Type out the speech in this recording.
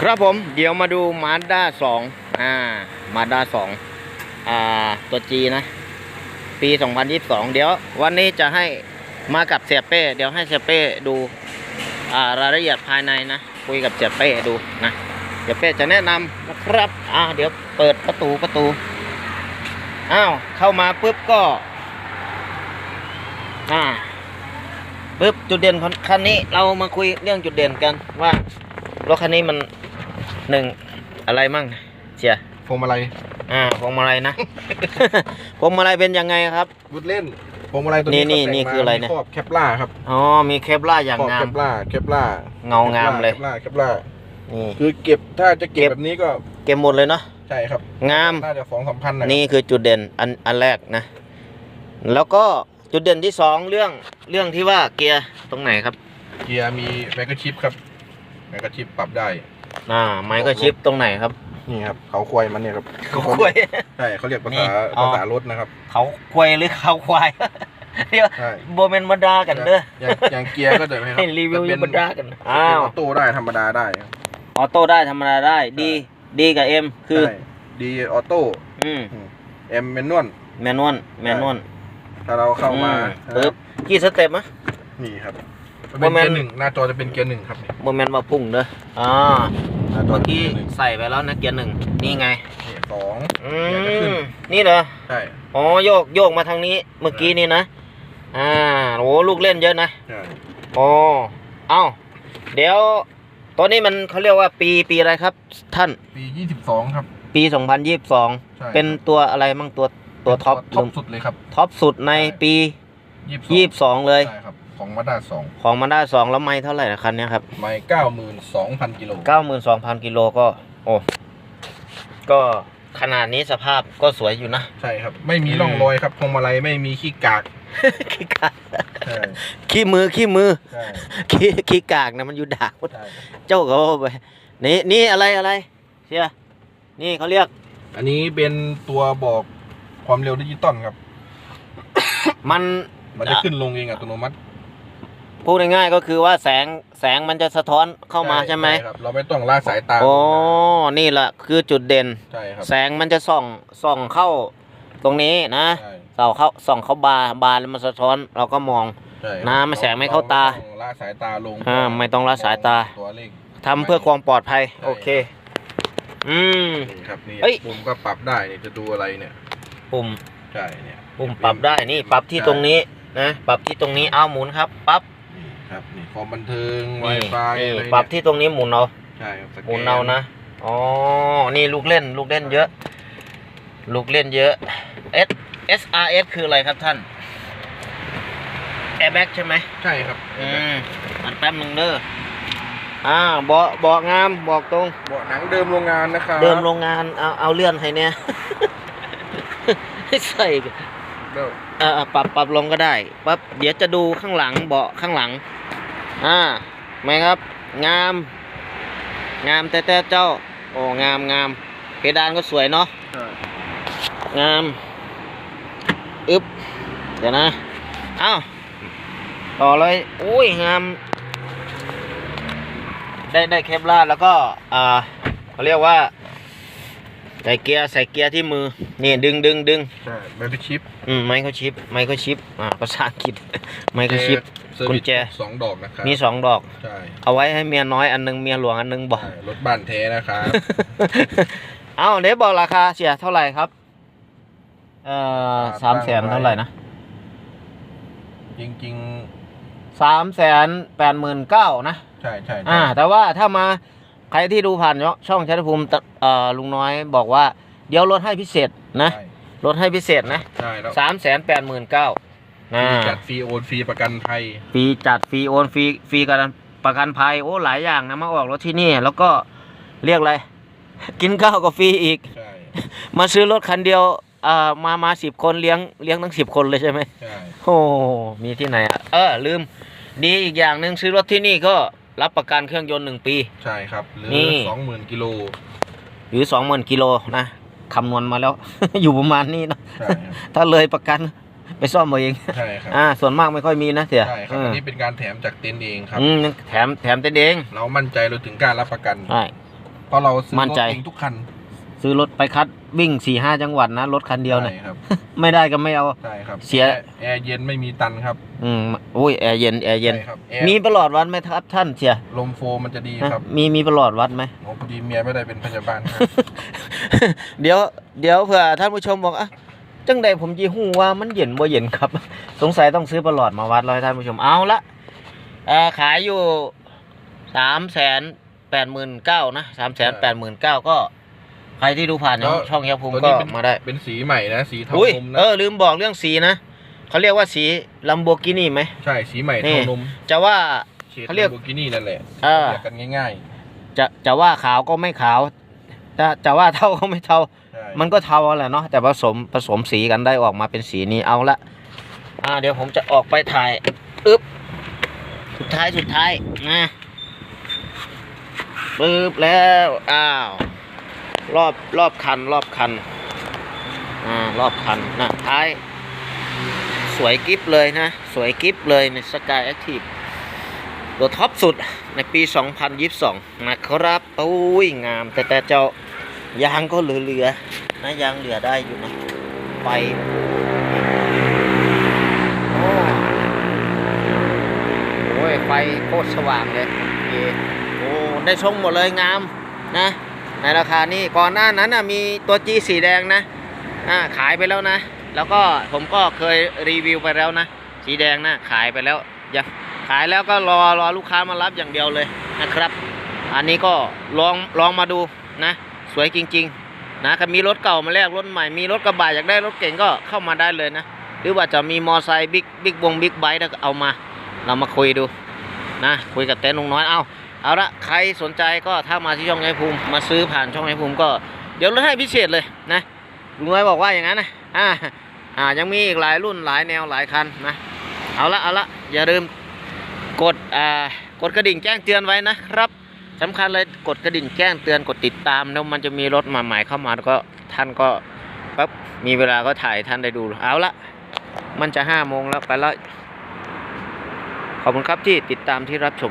ครับผมเดี๋ยวมาดูมาด้าสองอ่ามาด้าสองอ่าตัวจีนะ ปี 2022 เดี๋ยววันนี้จะให้มากับเสียเป้ เดี๋ยวให้เสียเป้ดูอ่ารายละเอียดภายในนะ คุยกับเสียเป้ดูนะเสียเป้จะแนะนำนะครับอ่าเดี๋ยวเปิดประตูประตูอ้าวเข้ามาปุ๊บก็อ่าปุ๊บจุดเด่นของคันนี้เรามาคุยเรื่องจุดเด่นกันว่ารถคันนี้มัน หนึ่งอะไรมั่งเชียพวงมาลัยอ่าพวงมาลัยนะ พวงมาลัยเป็นยังไงครับวุดเล่นพวงมาลัยตัวนี้นี่เขาแต่งนี่มาคืออะไรมีเนี่ยครอบแคปล่าครับอ๋อมีเคปล่าอย่างครอบงาแคมปล่าแคปล่าเงางามเลยแคปล่าแคปล่านี่คือเก็บถ้าจะเก็เก็บบแบบนี้ก็เก็บหมดเลยเนาะใช่ครับ งามน่าจะสองสามพันนะนี่คือจุดเด่นอันอันแรกนะ แล้วก็จุดเด่นที่สองเรื่องเรื่องที่ว่าเกียร์ตรงไหนครับ เกียร์มีแมกกาชิปครับแมกกาชิปปรับได้ อ่าไมค์ก็ชิปตรงไหนครับ นี่ครับเขาควายมันเนี่ยครับเขาควายใช่เขาเรียกภานี่ษาอ๋อภาษารถนะครับ เขาควายหรือเขาควายเดี๋ยวใช่โบเมนมาดากันเด้ออย่างอย่างเกียร์ก็เดี๋ยวไหมครับให้รีวิวจะยังเป็นมาดากันเป็นอ้าวออโต้ได้ธรรมดาได้ครับออโต้ได้ธรรมดาได้ดีดีกับเอ็มคือใช่ดีออโต้อืมเอ็มเมนนวลแมนนวลแมนนวลถ้าเราเข้ามาอืปึ๊บกี่สเต็ปมะนี่ครับโมเป็นเมนต์เกียร์หนึ่งหน้าจอจะเป็นเกียร์หนึ่งครับนี่โมเมนต์มาพุ่งเด้ออ่าหน้าจอ เมื่อเป็นกี้เกียร์หนึ่งใส่ไปแล้วนะเกียร์หนึ่งนี่ไงนี่สองอืเกียร์จะขึ้นมนี่เหรอใช่อ๋อโยกโยกมาทางนี้เมื่อกี้นี่นะอ่าโอ้ลูกเล่นเยอะนะใช่โอ้เอ้าเดี๋ยวตัวนี้มันเขาเรียกว่าปีปีอะไรครับ ท่าน ปียี่สิบสองครับ ปี2022ใช่เป็นตัวอะไรมั่งตัวตัวท็อปท็อปสุดเลยครับท็อปสุดในปียี่สิบสอง22เลยใช่ครับ ของมาด้าสองของมันได้สองแล้วไม่เท่าไหร่นะคันเนี้ยครับไม่เก้าหมื่นสองพันกิโล92,000กิโลก็ โอ้ก็ขนาดนี้สภาพก็สวยอยู่นะ ใช่ครับ ไม่มีอืมร่องรอยครับพวงมาลัยไม่มีขี้กากขี้กากใช่ขี้มือขี้มือใช่ขี้ขี้กากนะมันอยู่ดากใช่เจ้าก็เอาไปนี่นี่อะไรอะไรเชียนี่เขาเรียก อันนี้เป็นตัวบอกความเร็วดิจิตอลครับ มันมันจะขึ้นลงเองอัตโนมัติ พูดง่ายๆก็คือว่าแสงแสงมันจะสะท้อนเข้ามาใช่ไหมครับเราไม่ต้องล่าสายตาโอ้นี่แหละคือจุดเด่นใช่ครับแสงมันจะส่องส่องเข้าตรงนี้นะใช่ส่องเข้าส่องเข้าบาร์บาร์แล้วมันสะท้อนเราก็มองใช่ครับน้ำไม่แสงไม่เข้าตารต้องล่าสายตาลงอ่าไม่ต้องละสายตาตัวเลขทำเพื่อความปลอดภัย โอเค อืมนี่ครับนี่เอ้ยปุ่มก็ปรับได้นี่จะดูอะไรเนี่ย ปุ่มใช่เนี่ยปุ่มปรับได้นี่ปรับที่ตรงนี้นะปรับที่ตรงนี้เอาหมุนครับปั๊บนี่ ครับนี่คอมบันเทิงนี่ Wi-Fi นี่อะไรปรับเนี่ยที่ตรงนี้หมุนเอาใช่ครับสแกหมุนเอานะอ๋อนี่ลูกเล่นลูกเล่นเยอะ ลูกเล่นเยอะ S S R S คืออะไรครับท่าน Airbag ใช่ไหมใช่ครับอืมอันแป๊บหนึ่งเด้ออ่าเบาะเบาะงามบอกตรงเบาะหนังเดิมโรงงานนะครับเดิมโรงงานเอาเอาเลื่อนให้เนี่ยใส่เดิม เออปรับปรับลงก็ได้ปั๊บเดี๋ยวจะดูข้างหลังเบาะข้างหลัง อ่าไหมครับ งาม งามแต่แต่เจ้า โอ้งามงามเพดานก็สวยเนาะใช่งามอึบเดี๋ยวนะเอ้าต่อเลยอุ้ยงาม ได้ได้เคปลาร์แล้วก็อ่าเขาเรียกว่า ใส่เกียร์ใส่เกียร์ที่มือนี่ดึงดึงดึงใช่ไมโครชิปอืมไมโครชิปไมโครชิปอ่าภาษาอังกฤษไมโครชิปเซอร์กุวิญสแจสองดอกนะครับมีสองดอกใช่เอาไว้ให้เมียน้อยอันหนึงเมียหลวงอันหนึงบอกใช่รถบ้านแท้นะครับเอาเดี๋ยวบอกราคาเสียเท่าไหร่ครับเอ่อสามแสนเท่าไหร่นะจริงสามแสนแปดหมื่นเก้านะๆใช่ใช่ใช่อ่า แต่ว่าถ้ามา ใครที่ดูผ่านช่องชัยภูมิตะเอ่อลุงน้อยบอกว่า เดี๋ยวลดให้พิเศษนะใช่ลดให้พิเศษนะใช่แล้วสามแสนแปดหมื่นเก้าอ่าจัดฟรีโอนฟรีประกันภัยฟรีจัดฟรีโอนฟรีฟรีกันประกันภัยโอ้หลายอย่างนะมาออกรถที่นี่ แล้วก็เรียกอะไร กินข้าวก็ฟรีอีกใช่มาซื้อรถคันเดียวอ่ามามาสิบคนเลี้ยงเลี้ยงทั้งสิบคนเลยใช่ไหมใช่โอ้มีที่ไหนอะเออลืม ดีอีกอย่างหนึ่งซื้อรถที่นี่ก็ รับประกันเครื่องยนต์หนึ่งปี ใช่ครับหรือนี่ สองหมื่นกิโลหรือสองหมื่นกิโลนะคำนวณมาแล้ว อยู่ประมาณนี้เนอะใช่ครับถ้าเลยประกันไปซ่อมเอาเอง ใช่ครับอ่า ส่วนมากไม่ค่อยมีนะเสียใช่ครับเออัอนนี้เป็นการแถมจากเต็นท์เองครับ อืมแถมแถมเต็นท์เองเรามั่นใจเราถึงกล้ารรับประกัน ใช่ เพราะเราซื้อมั่นรถใจ เองทุกคัน ซื้อรถไปคัดวิ่งสี่ห้าจังหวัดนะรถคันเดียวเนี่ยใช่ครับไม่ได้ก็ไม่เอา ใช่ครับเสีย แอร์แอร์เย็นไม่มีตันครับอืมโอ้ยแอร์เย็นแอร์เย็น ใช่ครับแอร์มีประหลอดวัดไหมครับท่านเสียลมโฟมมันจะดีฮะครับมีมีประหลอดวัดไหม โอ้พอดีเมียไม่ได้เป็นพยาบาลครับ เดี๋ยวเดี๋ยวเผื่อท่านผู้ชมบอกอะจังใดผมจีหูว่ามันเย็นบ่เย็นครับ สงสัยต้องซื้อประหลอดมาวัดแล้วให้ท่านผู้ชมเอาละเอ่อขายอยู่สามแสนแปดหมื่นเก้านะสามแสนแปดหมื่นเก้าก็ ใครที่ดูผ่านแล้วช่องยาภูมิตัวก็นี้เป็นมาได้ เป็นสีใหม่นะ สีเทาอุ้ยนมเอนะอลืมบอกเรื่องสีนะเขาเรียกว่าสีลัมโบกินี่ไหมใช่สีใหม่นี่เทานมจะว่าเฉดเขาเรียกโบกินี่นั่นแหละเออเรียกกันง่ายจะจะว่าขาวก็ไม่ขาวจะจะว่าเท่าก็ไม่เท่าๆใช่มันก็เทาแหละเนาะแต่ผสมผสมสีกันได้ออกมาเป็นสีนี้เอาละอ่าเดี๋ยวผมจะออกไปถ่ายอึ๊บสุดท้ายสุดท้ายนะปึ๊บแล้วอ้าว รอบรอบคันรอบคันอ่ารอบคันนะท้าย สวยกิฟเลยนะ สวยกิฟเลยในสกายแอคทีฟตัวท็อปสุดในปี 2022 นะครับโอ้ยงาม แต่แต่เจ้ายางก็เหลือๆนะยางเหลือได้อยู่นะไฟโอ้โอ้ยไฟโคตรสว่างเลยโอเคโอ้ได้ชมหมดเลยงามนะ ในราคานี้ก่อนหน้านั้นนะมีตัวจีสีแดงนะอ่าขายไปแล้วนะ แล้วก็ผมก็เคยรีวิวไปแล้วนะ สีแดงนะขายไปแล้วยังขายแล้วก็รอรอลูกค้ามารับอย่างเดียวเลยนะครับ อันนี้ก็ลองลองมาดูนะ สวยจริง ๆ นะมีรถเก่ามาแลกรถใหม่มีรถกระบะอยากได้รถเก่งก็เข้ามาได้เลยนะ หรือว่าจะมีมอไซค์บิ๊กบิ๊กวงบิ๊กไบค์เอามา เรามาคุยดูนะคุยกับเต้นลุงน้อยเอา เอาละใครสนใจก็ถ้ามาที่ช่องไอภูมิมาซื้อผ่านช่องไอภูมิก็เดี๋ยวลดให้พิเศษเลยนะลุงน้อยบอกว่าอย่างนั้นนะอ่าอ่ายังมีอีกหลายรุ่นหลายแนวหลายคันนะเอาละเอาละอย่าลืมกดอ่ากดกระดิ่งแจ้งเตือนไว้นะครับสำคัญเลยกดกระดิ่งแจ้งเตือนกดติดตามแล้วมันจะมีรถมาใหม่เข้ามาแล้วก็ท่านก็ปั๊บมีเวลาก็ถ่ายท่านได้ดูเอาละมันจะห้าโมงแล้วไปแล้วขอบคุณครับที่ติดตามที่รับชม